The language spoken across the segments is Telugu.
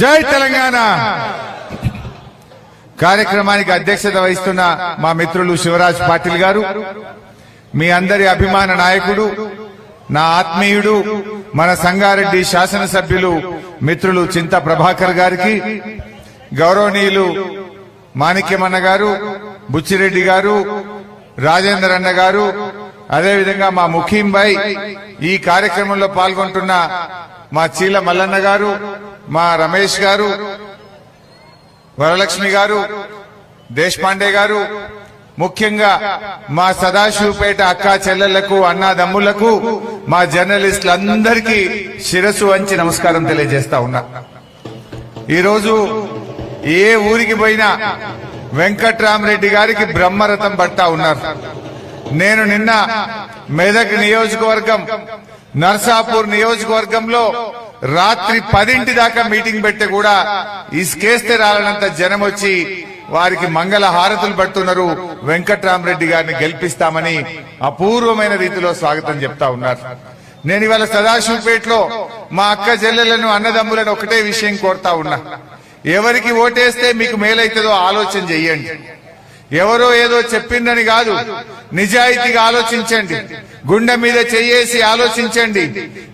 జై తెలంగాణ. కార్యక్రమానికి అధ్యక్షత వహిస్తున్న మా మిత్రులు శివరాజ్ పాటిల్ గారు మీ అందరి అభిమాన నాయకుడు నా ఆత్మీయుడు మన సంగారెడ్డి శాసనసభ్యులు మిత్రులు చింత ప్రభాకర్ గారికి గౌరవనీయులు మాణిక్యమన్న గారు బుచ్చిరెడ్డి గారు రాజేందర్ అన్న గారు అదేవిధంగా మా ముఖీంబాయ్ ఈ కార్యక్రమంలో పాల్గొంటున్న మా చీల మల్లన్న గారు మా రమేష్ గారు వరలక్ష్మి గారు దేశపాండే గారు ముఖ్యంగా మా సదాశివపేట అక్కా చెల్లెళ్ళకు అన్నాదమ్ములకు మా జర్నలిస్టులందరికీ శిరస్సు వంచి నమస్కారం తెలియజేస్తా ఉన్నా. ఈరోజు ఏ ఊరికి పోయినా వెంకట్రామరెడ్డి గారికి బ్రహ్మరథం పడతా ఉన్నారు. నేను నిన్న మెదక్ నియోజకవర్గం నర్సాపూర్ నియోజకవర్గంలో రాత్రి పదింటి దాకా మీటింగ్ పెట్టి కూడా ఇసుకేస్తే రాలనంత జనం వచ్చి వారికి మంగళ హారతులు పడుతున్నారు. వెంకట్రామరెడ్డి గారిని గెలిపిస్తామని అపూర్వమైన రీతిలో స్వాగతం చెప్తా ఉన్నారు. నేను ఇవాళ సదాశివపేటలో మా అక్క చెల్లెలను అన్నదమ్ములను ఒకటే విషయం కోరుతా ఉన్నా. ఎవరికి ఓటేస్తే మీకు మేలైతుందో ఆలోచన చెయ్యండి ఎవరో ఏదో చెప్పిందని కాదు. నిజాయితీగా ఆలోచించండి. గుండె మీద చెయ్యేసి ఆలోచించండి.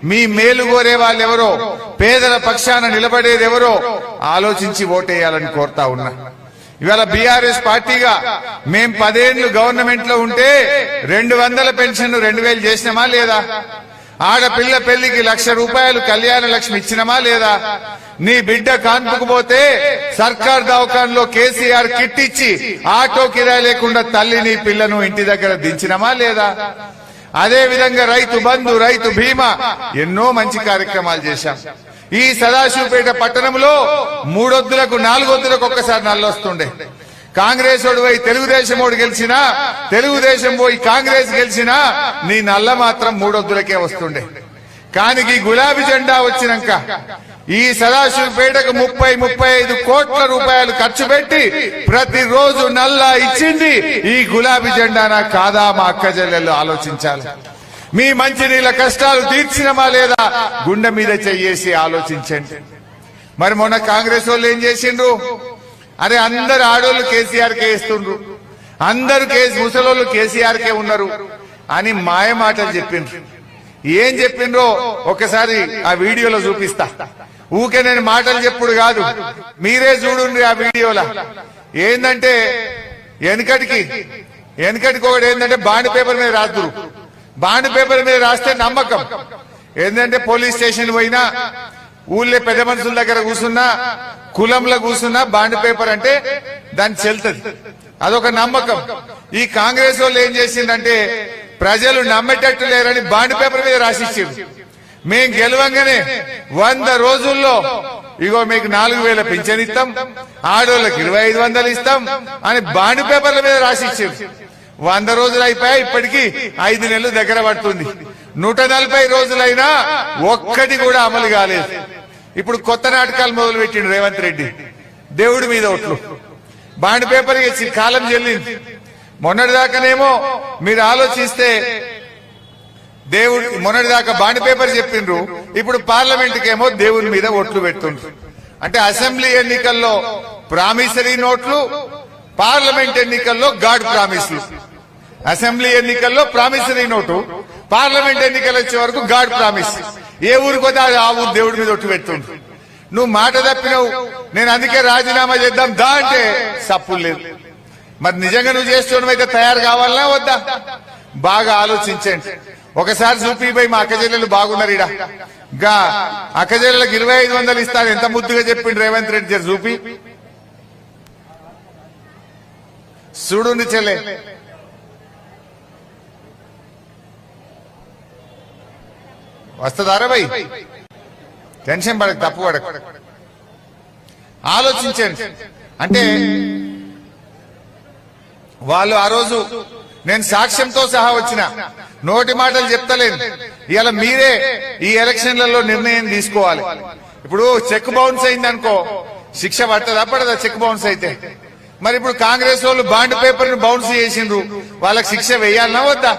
మీ మేలు కోరే వాళ్ళెవరో పేదల పక్షాన నిలబడేదెవరో ఆలోచించి ఓటేయాలని కోరుతా ఉన్నా. ఇవాళ బీఆర్ఎస్ పార్టీగా మేం పదేళ్ళు గవర్నమెంట్లో ఉంటే రెండు వందల పెన్షన్ రెండు వేలు చేసినామా లేదా? ఆడపిల్ల పెళ్ళికి లక్ష రూపాయలు కళ్యాణ లక్ష్మి ఇచ్చినమా లేదా? నీ బిడ్డ కాన్పుకు పోతే సర్కార్ దవాఖాన్లో కేసీఆర్ కిట్ ఇచ్చి ఆటో కిరాయి లేకుండా తల్లిని పిల్లను ఇంటి దగ్గర దించినమా లేదా? అదే విధంగా రైతు బంధు రైతు బీమా ఎన్నో మంచి కార్యక్రమాలు చేశాం. ఈ సదాశివపేట పట్టణంలో మూడొద్దులకు నాలుగొద్దులకు ఒక్కసారి నల్లొస్తుండే. కాంగ్రెస్ ఓడి పోయి తెలుగుదేశం ఓడి గెలిచినా తెలుగుదేశం పోయి కాంగ్రెస్ గెలిచినా నీ నల్ల మాత్రం మూడొద్దులకే వస్తుండే. కానీ గులాబీ జెండా వచ్చినాక ఈ సదాశివపేటకు ముప్పై ముప్పై ఐదు కోట్ల రూపాయలు ఖర్చు పెట్టి ప్రతిరోజు నల్లా ఇచ్చింది ఈ గులాబీ జెండానా కాదా మా అక్క చెల్లెళ్ళు ఆలోచించాలి. మీ మంచినీళ్ళ కష్టాలు తీర్చినమా లేదా గుండె మీద చెయ్యేసి ఆలోచించండి. మరి మొన్న కాంగ్రెస్ వాళ్ళు ఏం చేసిండ్రు? అరే అందరు ఆడోళ్ళు కేసీఆర్ కే ఇస్తుండ్రు అందరు కేసు ముసలోళ్ళు కేసీఆర్ కే ఉన్నారు అని మాయ మాటలు చెప్పిండ్రు. ఏం చెప్పిండ్రో ఒకసారి ఆ వీడియోలో చూపిస్తా. ఊకే నేను మాటలు చెప్పుడు కాదు. మీరే చూడండి ఆ వీడియోలా. ఏందంటే వెనకటికి వెనకటికి ఒకటి ఏంటంటే బాండ్ పేపర్ మీద రాదురు బాండ్ పేపర్ మీద రాస్తే నమ్మకం. ఏంటంటే పోలీస్ స్టేషన్ పోయినా ఊళ్ళో పెద్ద మనుషుల దగ్గర కూర్చున్నా కులంలో కూర్చున్నా బాండ్ పేపర్ అంటే దాన్ని చెల్తది. అదొక నమ్మకం. ఈ కాంగ్రెస్ వాళ్ళు ఏం చేసిందంటే ప్రజలు నమ్మేటట్టు లేరని బాండ్ పేపర్ మీద రాసిచ్చారు మేం గెలవంగానే వంద రోజుల్లో ఇగో మీకు నాలుగు వేల పింఛన్ ఇస్తాం ఆడోళ్ళకి ఇరవై ఐదు వందలు ఇస్తాం అని బాండ్ పేపర్ల మీద రాసిచ్చారు. వంద రోజులు అయిపోయా ఇప్పటికీ ఐదు నెలలు దగ్గర పడుతుంది. నూట నలభై రోజులైనా ఒక్కటి కూడా అమలు కాలేదు. ఇప్పుడు కొత్త నాటకాలు మొదలు పెట్టిండు రేవంత్ రెడ్డి. దేవుడి మీద ఒట్లు బాండ్ పేపర్ ఇచ్చి కాలం చెల్లింది. మొన్నటిదాకానేమో మీరు ఆలోచిస్తే దేవుడు మొన్నటిదాకా బాండ్ పేపర్ చెప్పిండ్రు ఇప్పుడు పార్లమెంట్ కేమో దేవుని మీద ఓట్లు పెడుతుండ్రు. అంటే అసెంబ్లీ ఎన్నికల్లో ప్రామిసరీ నోట్లు పార్లమెంట్ ఎన్నికల్లో గాడ్ ప్రామిస్లు. అసెంబ్లీ ఎన్నికల్లో ప్రామిసరీ నోటు పార్లమెంట్ ఎన్నికలు వచ్చే వరకు గాడ్ ప్రామిస్. ఏ ఊరికి పోతే ఆ ఊరు దేవుడి మీద ఒట్టు పెడుతుండ్రు. నువ్వు మాట తప్పినవు నేను అందుకే రాజీనామా చేద్దాం దా అంటే సప్పులు లేదు. మరి నిజంగా నువ్వు చేస్తున్నావు తయారు కావాలనా వద్దా? బాగా ఆలోచించండి. ఒకసారి చూపిపోయి మా అక్కజెల్లెలు బాగున్నారు ఇడ గా అక్కచెల్లెలకు ఇరవై ఐదు వందలు ఇస్తారు ఎంత ముద్దుగా చెప్పిండు రేవంత్ రెడ్డి గారు చూపి చూడుండి చెల్లె. వస్తుందారా భయ్ టెన్షన్ పడక తప్పు పడక. ఆలోచించండి. అంటే వాళ్ళు ఆ రోజు నేను సాక్ష్యంతో సహా వచ్చిన. నోటి మాటలు చెప్తలేదు ఇలా మీరే ఈ ఎలక్షన్లలో నిర్ణయం తీసుకోవాలి. ఇప్పుడు చెక్ బౌన్స్ అయింది అనుకో శిక్ష పడుతుందా? పడదా చెక్ బౌన్స్ అయితే? మరి ఇప్పుడు కాంగ్రెస్ వాళ్ళు బాండ్ పేపర్ను బౌన్స్ చేసిండ్రు. వాళ్ళకి శిక్ష వేయాలనా వద్దా?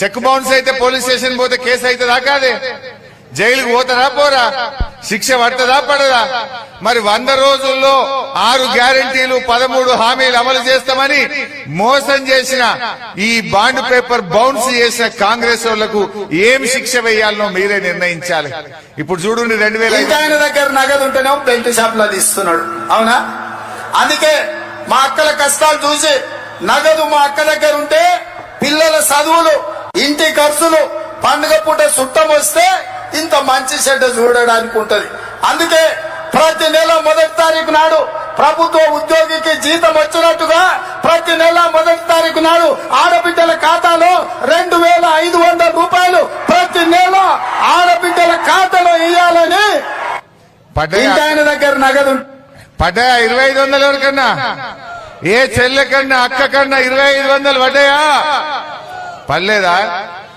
చెక్ బౌన్స్ అయితే పోలీస్ స్టేషన్ పోతే కేసు అవుతుందా కాదే? జైలుకు పోతారా? పోరా. శిక్ష పడుతుందా? పడదా. మరి వంద రోజుల్లో ఆరు గ్యారంటీలు పదమూడు హామీలు అమలు చేస్తామని మోసం చేసిన ఈ బాండ్ పేపర్ బౌన్స్ చేసిన కాంగ్రెస్ వాళ్ళకు ఏం శిక్ష వేయాలనో మీరే నిర్ణయించాలి. ఇప్పుడు చూడండి రెండు వేల ఆయన దగ్గర నగదు ఉంటేనేమో పెయింట్ షాప్లో ఇస్తున్నాడు. అవునా? అందుకే మా అక్కల కష్టాలు చూసి నగదు మా అక్క దగ్గర ఉంటే పిల్లల చదువులు ఇంటి ఖర్చులు పండుగ పూట చుట్టం వస్తే ఇంత మంచి చెడ్డ చూడడానికి ఉంటది. అందుకే ప్రతి నెల మొదటి తారీఖు నాడు ప్రభుత్వ ఉద్యోగికి జీతం వచ్చినట్టుగా ప్రతి నెల మొదటి తారీఖు నాడు ఆడబిడ్డల ఖాతాలో రెండు వేల ఐదు వందల రూపాయలు ప్రతి నెల ఆడబిడ్డల ఖాతాలో ఇంకా ఆయన దగ్గర నగదు. పడ్డాయా? ఇరవై ఐదు వందల ఎవరికన్నా? ఏ చెల్లె కన్నా అక్క కన్నా ఇరవై ఐదు వందలు పడ్డాయా? పర్లేదా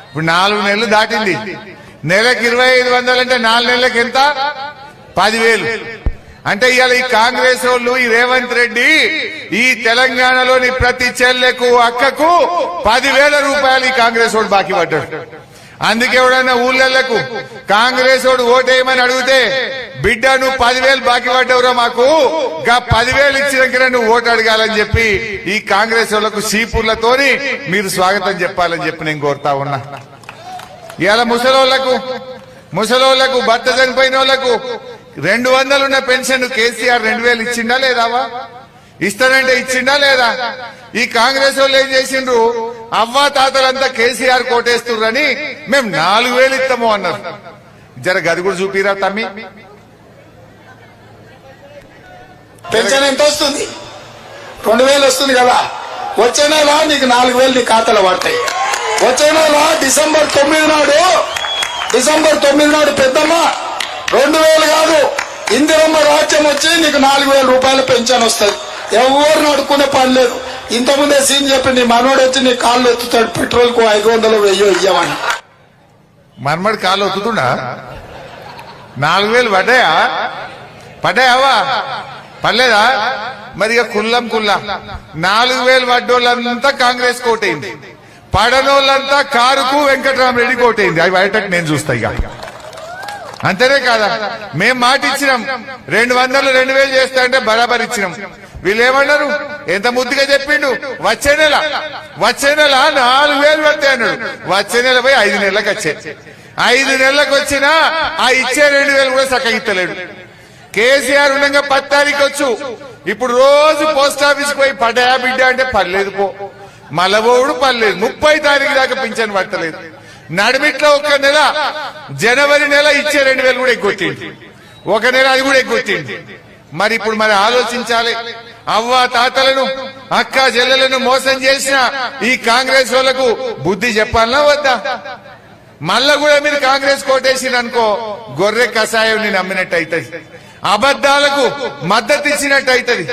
ఇప్పుడు నాలుగు నెలలు దాటింది. నెలకు ఇరవై ఐదు వందలు అంటే నాలుగు నెలలకు ఎంత? పదివేలు. అంటే ఇవాళ ఈ కాంగ్రెస్ వాళ్ళు ఈ రేవంత్ రెడ్డి ఈ తెలంగాణలోని ప్రతి చెల్లెకు అక్కకు పదివేల రూపాయలు ఈ కాంగ్రెస్ వాడు బాకీ పడ్డాడు. అందుకే ఎవడన్నా ఊళ్ళకు కాంగ్రెస్ వాడు ఓటేయమని అడిగితే బిడ్డ నువ్వు పదివేలు బాకీ పడ్డవురా మాకు గా పదివేలు ఇచ్చినాకనే నువ్వు ఓటు అడగాలని చెప్పి ఈ కాంగ్రెస్ వాళ్ళకు సీపుర్లతోని మీరు స్వాగతం చెప్పాలని చెప్పి నేను కోరుతా ఉన్నా. ఇవాళ ముసలోళ్ళకు ముసలోళ్ళకు భర్త చనిపోయిన వాళ్ళకు రెండు వందలున్న పెన్షన్ కేసీఆర్ రెండు వేలు ఇచ్చిండా లేదావా? ఇస్తానంటే ఇచ్చిండా లేదా? ఈ కాంగ్రెస్ వాళ్ళు ఏం చేసిండ్రు? అవ్వా తాతలంతా కేసీఆర్ కోటేస్తుర్రని మేము నాలుగు వేలు ఇస్తాము అన్నారు. జర గది కూడా చూపిరా తమ్మి. పెన్షన్ ఎంత వస్తుంది? రెండు వేలు వస్తుంది కదా. వచ్చే నెల నీకు నాలుగు వేలు నీ ఖాతాలో పడతాయి. వచ్చే నెల డిసెంబర్ తొమ్మిది నాడు డిసెంబర్ తొమ్మిది నాడు పెద్దమ్మ రెండు వేలు కాదు ఇందిరమ్మ రాజ్యం వచ్చి నీకు నాలుగు వేల రూపాయలు పెన్షన్ వస్తుంది. ఎవరు నడుకునే పని లేదు. ఇంతకుముందే సీన్ చెప్పి నీ మనోడు వచ్చి నీ కాళ్ళు ఎత్తుతాడు పెట్రోల్కు ఐదు వందలు వెయ్యో ఇయ్యమని. మనమడి కాలు ఒత్తుతుండా? నాలుగు వేలు పడ్డాయా? పడ్డాయావా? పర్లేదా మరి ఇక కుల్లం కుల్లా. నాలుగు వేలు పడ్డోళ్ళంతా కాంగ్రెస్ కోటైంది పడనోళ్ళంతా కారుకు వెంకటరామరెడ్డి కోటైంది. అవి బయటకు నేను చూస్తా ఇక. అంతేనే కాదా? మేం మాట ఇచ్చినాం. రెండు వందలు రెండు వేలు చేస్తా అంటే బరాబర్ ఇచ్చినాం. వీళ్ళు ఏమన్నారు ఎంత ముద్దుగా చెప్పిండు? వచ్చే నెల. వచ్చే నెల నాలుగు వేలు పడతాయి అన్నాడు. వచ్చే నెల పోయి ఐదు నెలలకు వచ్చే. ఐదు నెలలకు వచ్చినా ఆ ఇచ్చే రెండు వేలు కూడా చక్కగా ఇస్తలేడు కేసీఆర్ ఉండగా పది తారీఖు వచ్చు. ఇప్పుడు రోజు పోస్ట్ ఆఫీస్ పోయి పడ్డాయా బిడ్డ అంటే పర్లేదు పో. మలవోడు పర్లేదు ముప్పై తారీఖు దాకా పింఛన్ పట్టలేదు. నడిమిట్లో ఒక నెల జనవరి నెల ఇచ్చే రెండు వేలు కూడా ఎగ్గొట్టింది ఒక నెల అది కూడా ఎగ్గొట్టింది మరి ఇప్పుడు మరి ఆలోచించాలి. అవ్వ తాతలను అక్క చెల్లెలను మోసం చేసిన ఈ కాంగ్రెస్ వాళ్ళకు బుద్ధి చెప్పాలనా వద్దా? మళ్ళా కూడా మీరు కాంగ్రెస్ కోటేసింది అనుకో గొర్రె కషాయం నమ్మినట్టు అవుతుంది అబద్ధాలకు మద్దతు ఇచ్చినట్టు అవుతుంది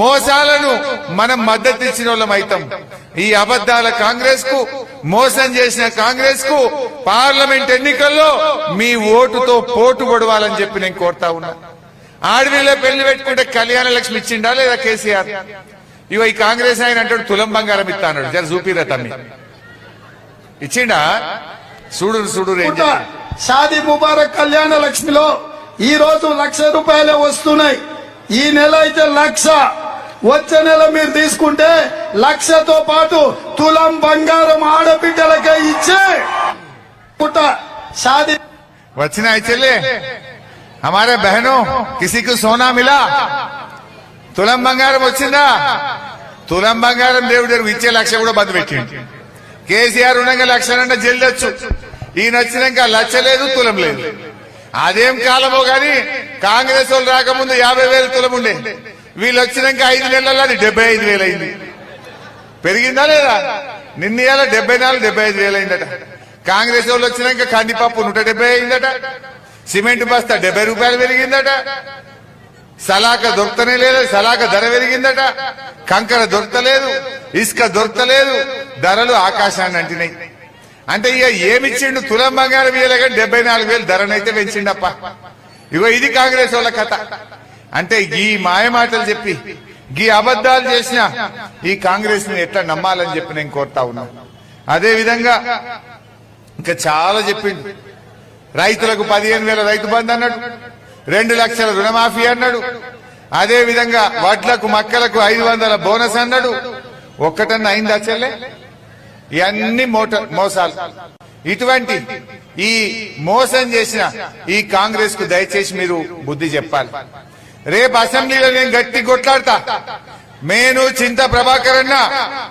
మోసాలను మనం మద్దతు ఇచ్చిన వాళ్ళం అవుతాం ఈ అబద్ధాల కాంగ్రెస్కు మోసం చేసిన కాంగ్రెస్కు పార్లమెంట్ ఎన్నికల్లో మీ ఓటుతో పోటు పడవాలని చెప్పి నేను కోరుతా ఉన్నా. ఆడవిలో పెళ్ళి పెట్టుకుంటే కళ్యాణ లక్ష్మి ఇచ్చిండా లేదా కేసీఆర్? ఇగో ఈ కాంగ్రెస్ ఆయన అంటాడు తులం బంగారం ఇస్తా అన్నాడు. జర చూపిరా తమ్మి. ఇచ్చిండా? చూడు చూడు. షాదీ ముబారక్ కళ్యాణ లక్ష్మిలో ఈ రోజు లక్ష రూపాయలే వస్తున్నాయి. ఈ నెల అయితే లక్ష. వచ్చే నెల మీరు తీసుకుంటే లక్షతో పాటు తులం బంగారం ఆడబిడ్డలకే ఇచ్చే పుట్ట షాదీ వచ్చిన चले हमारे बहनों किसी को सोना मिला తులం బంగారం వచ్చిందా తులం బంగారం దేవుడు దేవుడు ఇచ్చే లక్ష కూడా బంద్ పెట్టిండు కేసీఆర్ ఉండగా లక్షలంటే జల్దొచ్చు ఈయన వచ్చినాక లక్ష లేదు తులం లేదు అదేం కాలమో గాని కాంగ్రెస్ వాళ్ళు రాకముందు యాభై వేలు తులం ఉండే వీళ్ళు వచ్చినాక ఐదు నెలల్లో డెబ్బై ఐదు వేలు అయింది. పెరిగిందా లేదా? నిన్న ఇవాళ డెబ్బై నాలుగు డెబ్బై ఐదు వేలు అయిందట. కాంగ్రెస్ వాళ్ళు వచ్చినాక కందిపప్పు నూట డెబ్బై అయిందట. సిమెంట్ బస్తా డెబ్బై రూపాయలు పెరిగిందట. సలాక దొరకనే లేదు సలాక ధర పెరిగిందట. కంకర దొరకలేదు ఇసుక దొరకలేదు ధరలు ఆకాశాన్ని అంటినాయి. అంటే ఇక ఏమిచ్చిండు తులం బంగారం ఇయ్యలేక డెబ్బై నాలుగు వేలు ధరనైతే పెంచిండప్ప. ఇగో ఇది కాంగ్రెస్ వాళ్ళ కథ. అంటే ఈ మాయ మాటలు చెప్పి ఈ అబద్ధాలు చేసిన ఈ కాంగ్రెస్ని ఎట్లా నమ్మాలని చెప్పి నేను కోరుతా ఉన్నా. అదే విధంగా ఇంకా చాలా చెప్పింది రైతులకు పదిహేను వేల రైతు బంధు అన్నాడు రెండు లక్షల రుణమాఫీ అన్నాడు అదే విధంగా వడ్లకు మక్కలకు ఐదు వందల బోనస్ అన్నాడు. ఒక్కటన్నా అయిందా చెల్లె? ఇవన్నీ మోట మోసాలు. ఇటువంటి ఈ మోసం చేసిన ఈ కాంగ్రెస్కు దయచేసి మీరు బుద్ధి చెప్పాలి. రేపు అసెంబ్లీలో నేను గట్టి కొట్లాడతా. మేను చింత ప్రభాకర్ అన్న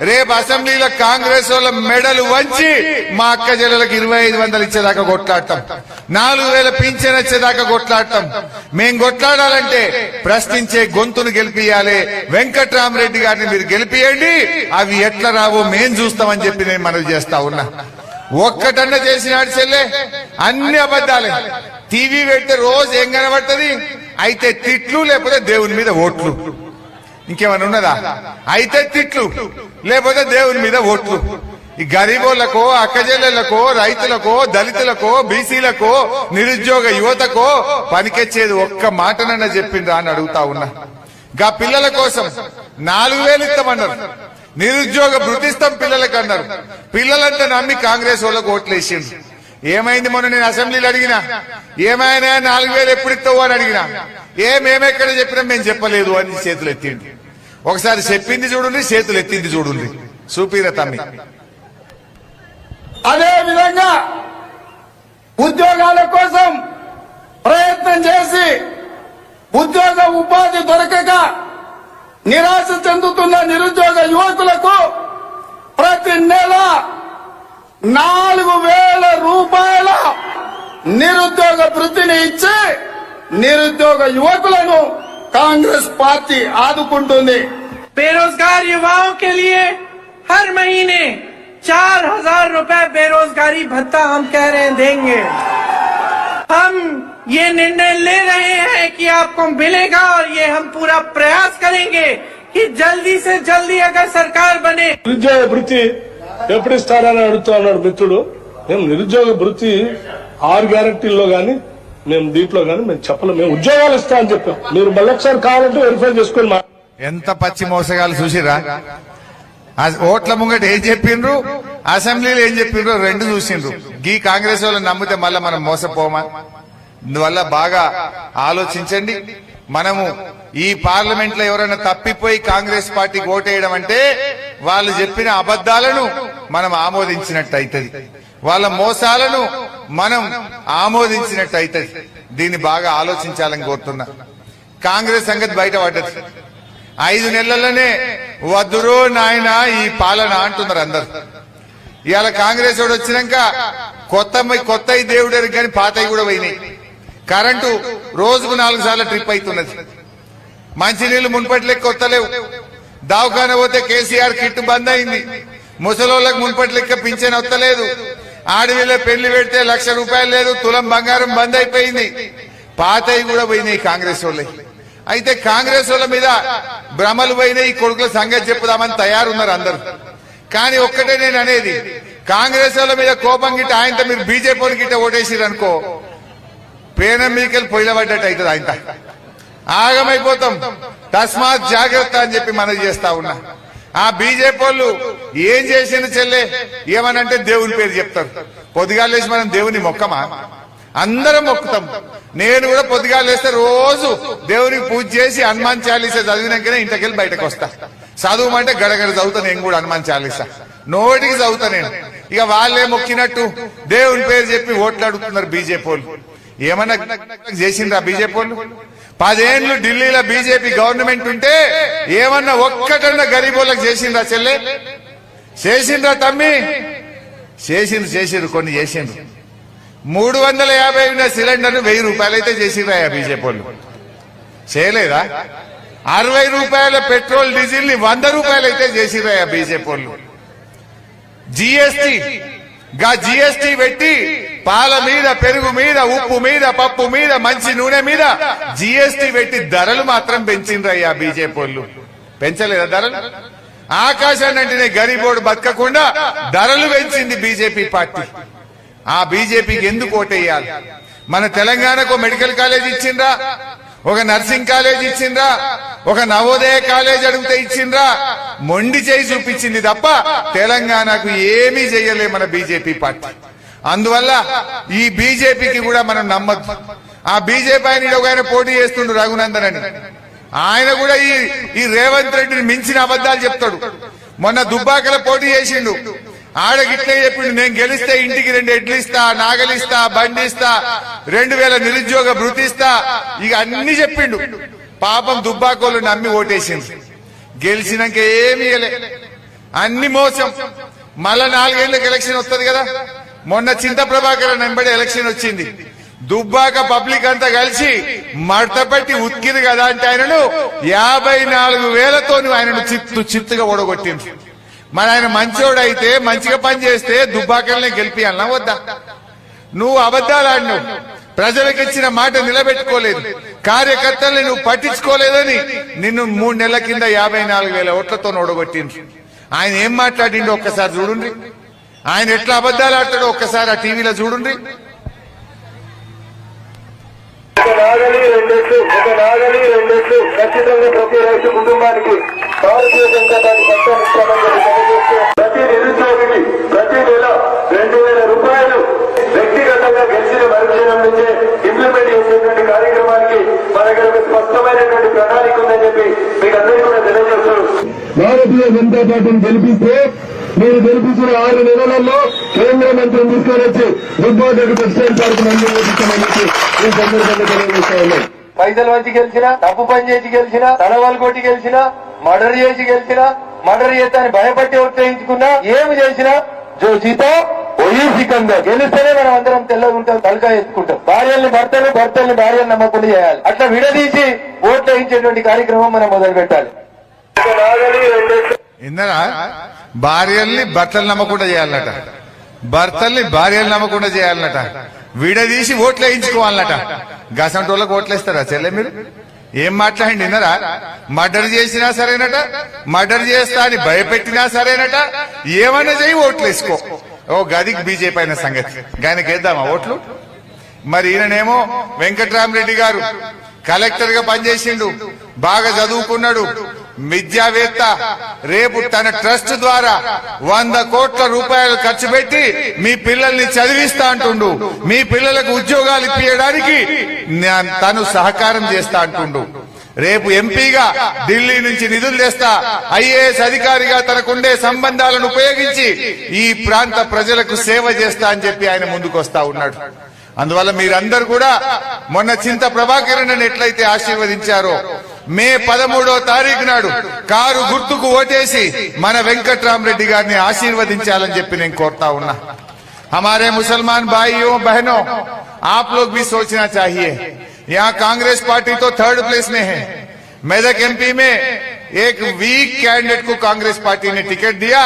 రేపు అసెంబ్లీలో కాంగ్రెస్ వాళ్ళ మెడలు వంచి మా అక్క జిల్లలకు ఇరవై ఐదు వందలు ఇచ్చేదాకా కొట్లాడతాం. నాలుగు వేల పింఛన్ వచ్చేదాకా కొట్లాడతాం. మేం కొట్లాడాలంటే ప్రశ్నించే గొంతును గెలిపియాలి వెంకట్రామరెడ్డి గారిని మీరు గెలిపియండి. అవి ఎట్లా రావో మేం చూస్తామని చెప్పి నేను మనవి చేస్తా ఉన్నా. ఒక్కటన్న చేసినాడు చెల్లె. అన్ని అబద్ధాలే. టీవీ పెడితే రోజు ఏం కనబడుతుంది? అయితే తిట్లు లేకపోతే దేవుని మీద ఓట్లు. ఇంకేమైనా ఉన్నదా? అయితే తిట్లు లేకపోతే దేవుని మీద ఓట్లు. ఈ గరీబోళ్ళకో అక్కజెల్లెలకో రైతులకో దళితులకో బీసీలకో నిరుద్యోగ యువతకో పనికొచ్చేది ఒక్క మాటనన్న చెప్పిండ్రా అని అడుగుతా ఉన్నా. గా పిల్లల కోసం నాలుగు వేలు ఇస్తామన్నారు నిరుద్యోగ భృతిస్తాం పిల్లలకు అన్నారు పిల్లలంతా నమ్మి కాంగ్రెస్ వాళ్ళకు ఓట్లు వేసిండ్రు ఏమైంది మొన్న నేను అసెంబ్లీలో అడిగినా? ఏమైనా నాలుగు వేలు ఎప్పుడు ఇస్తావు అని అడిగినా? ఏ మేమెక్కడ చెప్పినా మేము చెప్పలేదు అని చేతులు ఎత్తింది ఒకసారి చెప్పింది చూడండి చేతులు ఎత్తింది చూడండి. చూపిర తమ్మి. అదే విధంగా ఉద్యోగాల కోసం ప్రయత్నం చేసి ఉద్యోగ ఉపాధి దొరకక నిరాశ చెందుతున్న నిరుద్యోగ యువకులకు ప్రతి నెల నాలుగు వేల రూపాయల నిరుద్యోగ వృత్తిని ఇచ్చి నిరుద్యోగ యువకులను కాంగ్రెస్ పార్టీ ఆదుకుంటుంది बेरोजगार युवाओं के लिए हर महीने चार हजार रूपए बेरोजगारी भत्ता हम कह रहे हैं देंगे हम ये निर्णय ले रहे हैं कि आपको मिलेगा और ये हम पूरा प्रयास करेंगे कि जल्दी से जल्दी अगर सरकार बने నిరుద్యోగ భృతి ఎప్పుడు ఇస్తారని అడుగుతా ఉన్నాడు మిత్రుడు. మేము నిరుద్యోగ వృత్తి ఆరు గ్యారంటీల్లో కానీ మేము దీంట్లో కానీ మేము చెప్పలేము మేము ఉద్యోగాలు ఇస్తా అని చెప్పాం. మీరు మళ్ళీ ఒకసారి కావాలంటే వెరిఫై చేసుకొని మా ఎంత పచ్చి మోసగాలు చూసిరా ఓట్ల ముంగట ఏం చెప్పిండ్రు? అసెంబ్లీలో ఏం చెప్పిండ్రు? రెండు చూసిండ్రు. గీ కాంగ్రెస్ వాళ్ళు నమ్మితే మళ్ళీ మనం మోసపోమా? అందువల్ల బాగా ఆలోచించండి. మనము ఈ పార్లమెంట్లో ఎవరైనా తప్పిపోయి కాంగ్రెస్ పార్టీకి ఓటేయడం అంటే వాళ్ళు చెప్పిన అబద్ధాలను మనం ఆమోదించినట్టు అవుతుంది వాళ్ళ మోసాలను మనం ఆమోదించినట్టు అవుతుంది దీన్ని బాగా ఆలోచించాలని కోరుతున్నా. కాంగ్రెస్ సంగతి బయట పడ్డది. ఐదు నెలల్లోనే వద్దురో నాయన ఈ పాలన అంటున్నారు అందరు. ఇవాళ కాంగ్రెస్ వాడు వచ్చినాక కొత్త కొత్త దేవుడేరు కానీ పాతవి కూడా పోయినాయి. కరెంటు రోజుకు నాలుగు సార్లు ట్రిప్ అవుతున్నది మంచినీళ్ళు మున్పటి లెక్క కొత్తలేవు. దావఖాన పోతే కేసీఆర్ కిట్ బంద్ అయింది ముసలోళ్ళకి మున్పటి లెక్క పింఛన్ వస్తలేదు. ఆడవిలో పెళ్ళి పెడితే లక్ష రూపాయలు లేదు తులం బంగారం బంద్ అయిపోయింది పాతవి కూడా పోయినాయి కాంగ్రెస్ వాళ్ళకి అయితే కాంగ్రెస్ వాళ్ళ మీద భ్రమలు పోయినాయి ఈ కొడుకుల సంగతి చెప్పుదామని తయారున్నారు అందరు. కానీ ఒక్కటే నేను అనేది కాంగ్రెస్ వాళ్ళ మీద కోపం గిట్ట ఆయనతో మీరు బీజేపీ గిట్ట ఓటేసిరనుకో పేనం మీకెళ్ళి అవుతుంది ఆయన ఆగమైపోతాం. తస్మాత్ జాగ్రత్త అని చెప్పి మనం చేస్తా ఉన్నా. ఆ బీజేపీ వాళ్ళు ఏం చేసిన చెల్లె? ఏమనంటే దేవుని పేరు చెప్తారు. పొద్దుగాలేసి మనం దేవుని మొక్కమా? అందరం మొక్కుతాం. నేను కూడా పొద్దుగాలేస్తే రోజు దేవునికి పూజ చేసి హనుమాన్ చాలీసా చదివినాకనే ఇంటికెళ్ళి బయటకు వస్తా. చదువుమంటే గడగడ చదువుతా నేను కూడా హనుమాన్ చాలీసా. నోటికి చదువుతా నేను. ఇక వాళ్ళే మొక్కినట్టు దేవుని పేరు చెప్పి ఓట్లాడుతున్నారు బీజేపీ వాళ్ళు. ఏమన్నా చేసిందా బీజేపీ వాళ్ళు? పదేండ్లు ఢిల్లీలో బీజేపీ గవర్నమెంట్ ఉంటే ఏమన్నా ఒక్కటన్నా గరీబులకు చేసిండ్రా చెల్లె? చేసిందా తమ్మి? చేసిండ్రు చేసిండ్రు కొన్ని చేసిండ్రు. మూడు వందల యాభై ఉన్న సిలిండర్ వెయ్యి రూపాయలు అయితే చేసిండ్రా బీజేపీ వాళ్ళు. చేయలేదా? అరవై రూపాయల పెట్రోల్ డీజిల్ని వంద రూపాయలు అయితే చేసిండ్రా బీజేపీ వాళ్ళు. జిఎస్టి గా జిఎస్టి పెట్టి పాల మీద పెరుగు మీద ఉప్పు మీద పప్పు మీద మంచి నూనె మీద జిఎస్టి పెట్టి ధరలు మాత్రం పెంచిండ్రయ్యా బీజేపీ వాళ్ళు. పెంచలేదా ధరలు? ఆకాశాన్ని అంటేనే గరీబోడు బతకకుండా ధరలు పెంచింది బీజేపీ పార్టీ. ఆ బీజేపీకి ఎందుకు ఓటేయాలి? మన తెలంగాణకు మెడికల్ కాలేజ్ ఇచ్చిండ్రా? ఒక నర్సింగ్ కాలేజ్ ఇచ్చిండ్రా ఒక నవోదయ కాలేజ్ అడిగితే ఇచ్చిండ్రా. మొండి చేయి చూపించింది తప్ప తెలంగాణకు ఏమీ చేయలే మన బీజేపీ పార్టీ. అందువల్ల ఈ బీజేపీకి కూడా మనం నమ్మద్దు. ఆ బీజేపీ ఆయన ఒక ఆయన పోటీ చేస్తుండు రఘునందన్ అని. ఆయన కూడా ఈ ఈ రేవంత్ రెడ్డిని మించిన అబద్ధాలు చెప్తాడు. మొన్న దుబ్బాకల పోటీ చేసిండు. ఆడగిట్లే చెప్పిండు నేను గెలిస్తే ఇంటికి రెండు ఎడ్లు ఇస్తా నాగలిస్తా బండిస్తా రెండు వేల నిరుద్యోగ భృతిస్తా ఇక అన్ని చెప్పిండు. పాపం దుబ్బాకోలు నమ్మి ఓటేసింది గెలిచినాక ఏమి ఇయ్యలే. అన్ని మోసం. మళ్ళా నాలుగేళ్ళకు ఎలక్షన్ వస్తుంది కదా. మొన్న చింత ప్రభాకర్ వెంబడి ఎలక్షన్ వచ్చింది. దుబ్బాక పబ్లిక్ అంతా కలిసి మడతపెట్టి ఉతికిరు కదా అంటే ఆయనను యాభై నాలుగు వేలతో ఆయనను చిత్తు చిత్తుగా ఓడగొట్టింది మరి ఆయన మంచోడు అయితే మంచిగా పని చేస్తే దుబ్బాకల్ని గెలిపియాలనా వద్దా? నువ్వు అబద్ధాలు ఆడినావు ప్రజలకు ఇచ్చిన మాట నిలబెట్టుకోలేదు. కార్యకర్తల్ని నువ్వు పట్టించుకోలేదని నిన్ను మూడు నెలల కింద యాభై నాలుగు వేల ఓట్లతో ఓడగొట్టిండ్రు ఆయన ఏం మాట్లాడిండో ఒక్కసారి చూడండి ఆయన ఎట్లా అబద్ధాలు ఆడతాడో ఒక్కసారి ఆ టీవీలో చూడండి ఒక నాగలి రెండెట్లు ఒక నాగలి రెండెట్లు. ఖచ్చితంగా ప్రతి రైతు కుటుంబానికి భారతీయ జనతా పార్టీ పక్షాన్ని ఇస్తామని తెలియజేస్తూ ప్రతి నిరుద్యోగికి ప్రతి నెల రెండు వేల రూపాయలు వ్యక్తిగతంగా గెలిచిన మరుక్షణం నుంచే ఇంప్లిమెంట్ చేసేటువంటి కార్యక్రమానికి మన దగ్గర ఒక స్పష్టమైనటువంటి ప్రణాళిక ఉందని చెప్పి మీకు అందరికీ కూడా తెలియజేస్తూ భారతీయ జనతా పార్టీని గెలిపిస్తే మీరు గెలిపించిన ఆరు నెలలలో కేంద్ర మంత్రిని తీసుకొని వచ్చి దుబ్బాకకు టెక్స్టైల్ పార్క్ మంజూరు చేపిస్తామని ఈ సందర్భంగా తెలియజేస్తా ఉన్నాం పైసలు వచ్చి గెలిచినా తప్పు పని చేసి గెలిచినా తలవాలు కొట్టి గెలిచినా మర్డర్ చేసి గెలిచినా మర్డర్ చేస్తాని భయపట్టి ఉత్తేయించుకున్నా ఏమి చేసినా జో జీతో ఒయ్యి సికందర్ గెలిస్తేనే మనం అందరం తెల్లగా ఉంటాం తలకాయ ఎత్తుకుంటాం. భార్యల్ని భర్తలు భర్తల్ని భార్యలు నమ్మకుండా చేయాలి. అట్లా విడదీసి ఓట్లు వేయించేటువంటి కార్యక్రమం మనం మొదలు పెట్టాలి భార్యల్ని భర్తలు నమ్మకుండా చేయాలన్నట. భర్తల్ని భార్యలు నమ్మకుండా చేయాలన్నట. విడదీసి ఓట్లు వేయించుకోవాలన్నట. ఓట్లు ఓట్లేస్తారా చెల్లె మీరు? ఏం మాట్లాడండి విన్నారా? మర్డర్ చేసినా సరేనట మర్డర్ చేస్తా అని భయపెట్టినా సరేనట ఏమైనా చేయి ఓట్లు వేసుకో. ఓ గదికి బీజేపీ అయిన సంగతి. ఆయనకి వేద్దామా ఓట్లు? మరి ఈయననేమో వెంకట్రామరెడ్డి గారు కలెక్టర్గా పనిచేసిండు బాగా చదువుకున్నాడు. విద్యావేత్త రేపు తన ట్రస్ట్ ద్వారా వంద కోట్ల రూపాయలు ఖర్చు పెట్టి మీ పిల్లల్ని చదివిస్తా అంటుండు. మీ పిల్లలకు ఉద్యోగాలు ఇప్పించడానికి తను సహకారం చేస్తా అంటుండు. రేపు ఎంపీగా ఢిల్లీ నుంచి నిధులు తెస్తా ఐఏఎస్ అధికారిగా తనకుండే సంబంధాలను ఉపయోగించి ఈ ప్రాంత ప్రజలకు సేవ చేస్తా అని చెప్పి ఆయన ముందుకు వస్తా ఉన్నాడు. అందువల్ల మీరందరూ కూడా మొన్న చింత ప్రభాకరన్ ఎట్లయితే ఆశీర్వదించారో మే పదమూడో తారీఖు నాడు కారు గుర్తుకు ఓటేసి మన వెంకట్రామరెడ్డి గారిని ఆశీర్వదించాలని చెప్పి నేను కోరుతా ఉన్నా हमारे मुसलमान भाइयों बहनों आप लोग भी सोचना चाहिए यहाँ कांग्रेस पार्टी तो थर्ड प्लेस में है मेदक एमपी में एक वीक कैंडिडेट को कांग्रेस पार्टी ने टिकट दिया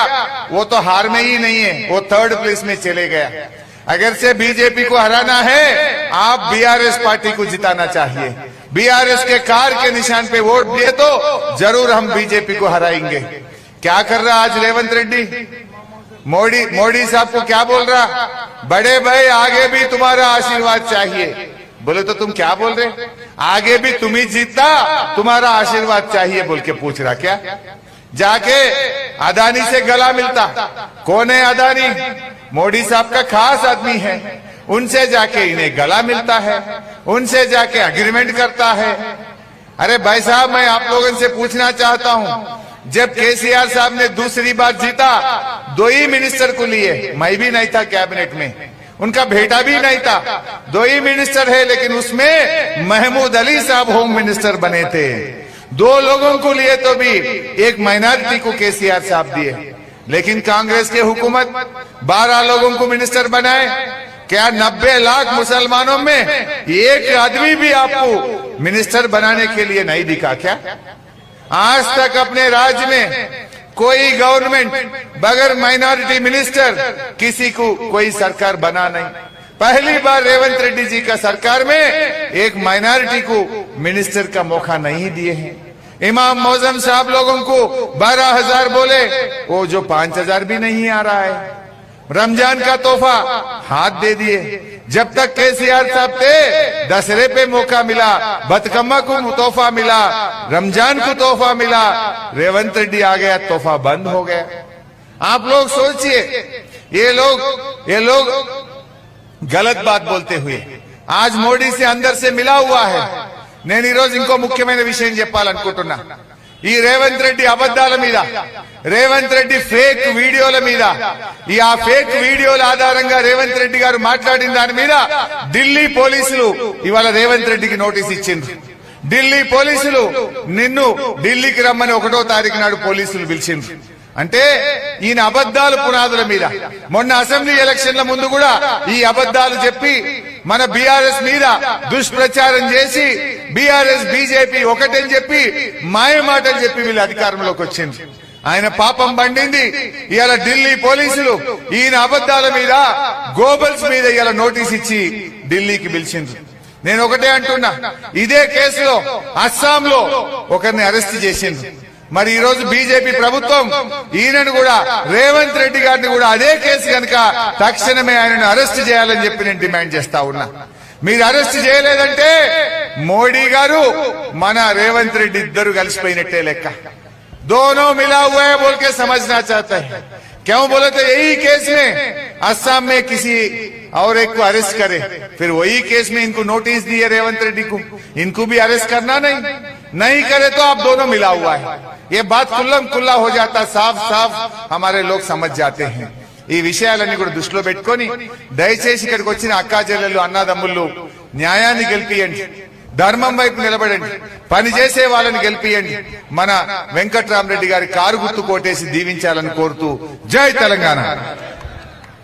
वो तो हार में ही नहीं है वो थर्ड प्लेस में चले गया अगर से बीजेपी को हराना है, आप बीआरएस पार्टी को जिताना चाहिए। बीआरएस के कार के निशान पे वोट दिए तो ज़रूर हम बीजेपी को हराएँगे। क्या कर रहा आज रेवंत रेड्डी? मोदी मोदी साहब को क्या बोल रहा? बड़े भाई, आगे भी तुम्हारा आशीर्वाद चाहिए। बोले तो तुम क्या बोल रहे? आगे भी तुम ही जीतता, तुम्हारा आशीर्वाद चाहिए बोल के पूछ रहा क्या? जाके अदानी से गला मिलता। कौन है अदानी? मोदी साहब का खास आदमी है। उनसे जाके इन्हें गला मिलता है। उनसे जाके अग्रीमेंट करता है। अरे भाई साहब, मैं आप लोगों से पूछना चाहता हूँ। जब केसीआर साहब ने दूसरी बार जीता, दो ही मिनिस्टर को लिए। मैं भी नहीं था कैबिनेट में। उनका बेटा भी नहीं था। दो ही मिनिस्टर है, लेकिन उसमें महमूद अली साहब होम मिनिस्टर बने थे। दो लोगों को लिए तो भी एक माइनॉरिटी को केसीआर साहब दिए। लेकिन कांग्रेस की हुकूमत बारह लोगों को मिनिस्टर बनाए। क्या नब्बे लाख मुसलमानों में एक आदमी भी आपको मिनिस्टर बनाने के लिए नहीं दिखा क्या? आज तक अपने राज्य में कोई गवर्नमेंट बगैर माइनॉरिटी मिनिस्टर किसी को कोई सरकार बना नहीं। पहली बार रेवंत रेड्डी जी का सरकार में एक माइनॉरिटी को मिनिस्टर का मौका नहीं दिए हैं। इमाम मोजम साहब लोगों को बारह हज़ार बोले, वो जो पाँच हज़ार भी नहीं आ रहा है। रमज़ान का तोहफा हाथ दे दिए। जब तक केसीआर साहब थे, दशहरे पे मौका मिला बतकम्मा को तोहफा मिला, रमज़ान को तोहफा मिला, रेवंत रेड्डी आ गया, तोहफा बंद हो गया। आप लोग सोचिए, ये लोग ये लोग गलत बात बोलते हुए, आज मोदी से अंदर से मिला हुआ है। నేను ఈరోజు ఇంకో ముఖ్యమైన విషయం చెప్పాలనుకుంటున్నా. ఈ రేవంత్ రెడ్డి అబద్ధాల మీద రేవంత్ రెడ్డి ఫేక్ వీడియోల మీద ఈ ఆ ఫేక్ వీడియోల ఆధారంగా రేవంత్ రెడ్డి గారు మాట్లాడిన దాని మీద ఢిల్లీ పోలీసులు ఇవాళ రేవంత్ రెడ్డికి నోటీస్ ఇచ్చింది ఢిల్లీ పోలీసులు నిన్ను ఢిల్లీకి రమ్మని ఒకటో తారీఖు నాడు పోలీసులు పిలిచింది అంటే ఈయన అబద్దాలు పునాదుల మీద. మొన్న అసెంబ్లీ ఎలక్షన్ల ముందు కూడా ఈ అబద్ధాలు చెప్పి మన బీఆర్ఎస్ మీద దుష్ప్రచారం చేసి బీఆర్ఎస్ బీజేపీ ఒకటని చెప్పి మాయ మాటలు చెప్పి వీళ్ళు అధికారంలోకి వచ్చింది ఆయన పాపం పండింది. ఇవాళ ఢిల్లీ పోలీసులు ఈయన అబద్ధాల మీద గోబల్స్ మీద ఇవాళ నోటీస్ ఇచ్చి ఢిల్లీకి పిలిచిండ్రు. నేను ఒకటే అంటున్నా ఇదే కేసులో అస్సాంలో ఒకరిని అరెస్ట్ చేసిండ్రు. మరి ఈ రోజు బీజేపీ ప్రభుత్వం ఈయనను కూడా రేవంత్ రెడ్డి గారిని కూడా అదే కేసు కనుక తక్షణమే ఆయనను అరెస్ట్ చేయాలని చెప్పి నేను డిమాండ్ చేస్తా ఉన్నా. మీరు అరెస్ట్ చేయలేదంటే మోడీ గారు మన రేవంత్ రెడ్డి ఇద్దరు కలిసిపోయినట్టే లెక్క दोनों मिला हुआ है बोल के समझना चाहता है क्यों बोले तो यही केस में असम में किसी और एक को अरेस्ट करे फिर वही केस में इनको नोटिस दिए रेवंत रेड्डी को इनको भी अरेस्ट करना नहीं नहीं करे तो आप दोनों मिला हुआ है ये बात खुल्लम खुल्ला हो जाता साफ साफ हमारे लोग समझ जाते हैं ఈ విషయాలన్నీ కూడా దృష్టిలో పెట్టుకొని దయచేసి ఇక్కడికి వచ్చిన అక్కా చెల్లెలు అన్నాదమ్ముళ్ళు న్యాయాన్ని గెలిపియండి ధర్మం వైపు నిలబడండి. పని చేసే వాళ్ళని గెలిపియండి. మన వెంకట్రామరెడ్డి గారి కారు గుర్తు కోటేసి దీవించాలని కోరుతూ జై తెలంగాణ.